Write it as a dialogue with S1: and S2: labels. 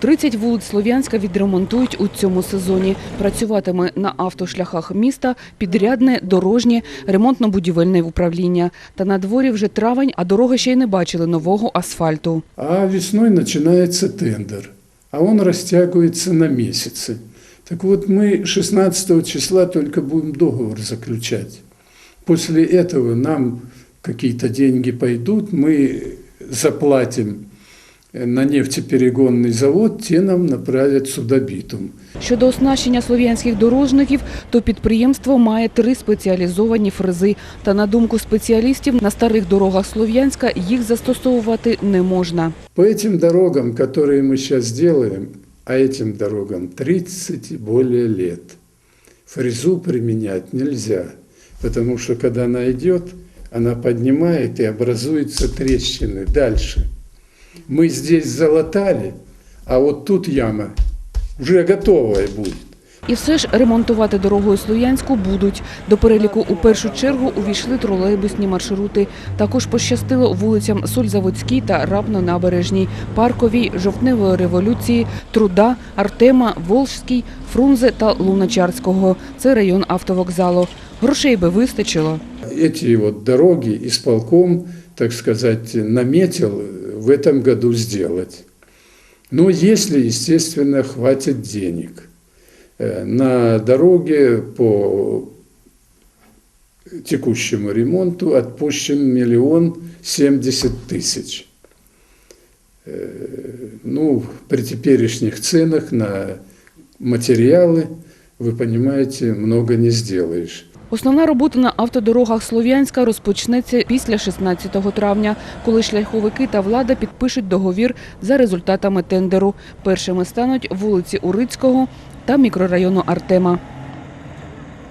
S1: 30 вулиць Слов'янська відремонтують у цьому сезоні. Працюватиме на автошляхах міста підрядне, дорожнє, ремонтно-будівельне управління. Та на дворі вже травень, а дороги ще й не бачили нового асфальту.
S2: А весной начинается тендер, а он растягивается на месяцы. Так вот, мы 16 числа только будем договор заключать. После этого нам какие-то деньги пойдут, мы заплатим на нефтеперегонный завод, те нам направят сюда битум.
S1: Щодо оснащення слов'янських дорожників, то підприємство має три спеціалізовані фрези. Та на думку спеціалістів, на старих дорогах Слов'янська їх застосовувати не можна.
S2: По этим дорогам, которые мы сейчас делаем, а этим дорогам 30 и более лет, фрезу применять нельзя, потому что когда она идет, она поднимает и образуются трещины дальше. Мы здесь залатали, а вот тут яма уже готовая будет.
S1: І все ж ремонтувати дорогою Слов'янську будуть. До переліку у першу чергу увійшли тролейбусні маршрути. Також пощастило вулицям Сользаводській та Рабно-Набережній, Парковій, Жовтневої революції, Труда, Артема, Волжській, Фрунзе та Луначарського. Це район автовокзалу. Грошей би вистачило.
S2: Эти вот дороги исполком, так сказать, наметил в этом году сделать. Но если, естественно, хватит денег. Э, На дороге по текущему ремонту отпущен миллион семьдесят тысяч. Э, Ну, при теперешних ценах на материалы, вы понимаете, много не сделаешь.
S1: Основна робота на автодорогах Слов'янська розпочнеться після 16 травня, коли шляховики та влада підпишуть договір за результатами тендеру. Першими стануть вулиці Урицького та мікрорайону Артема.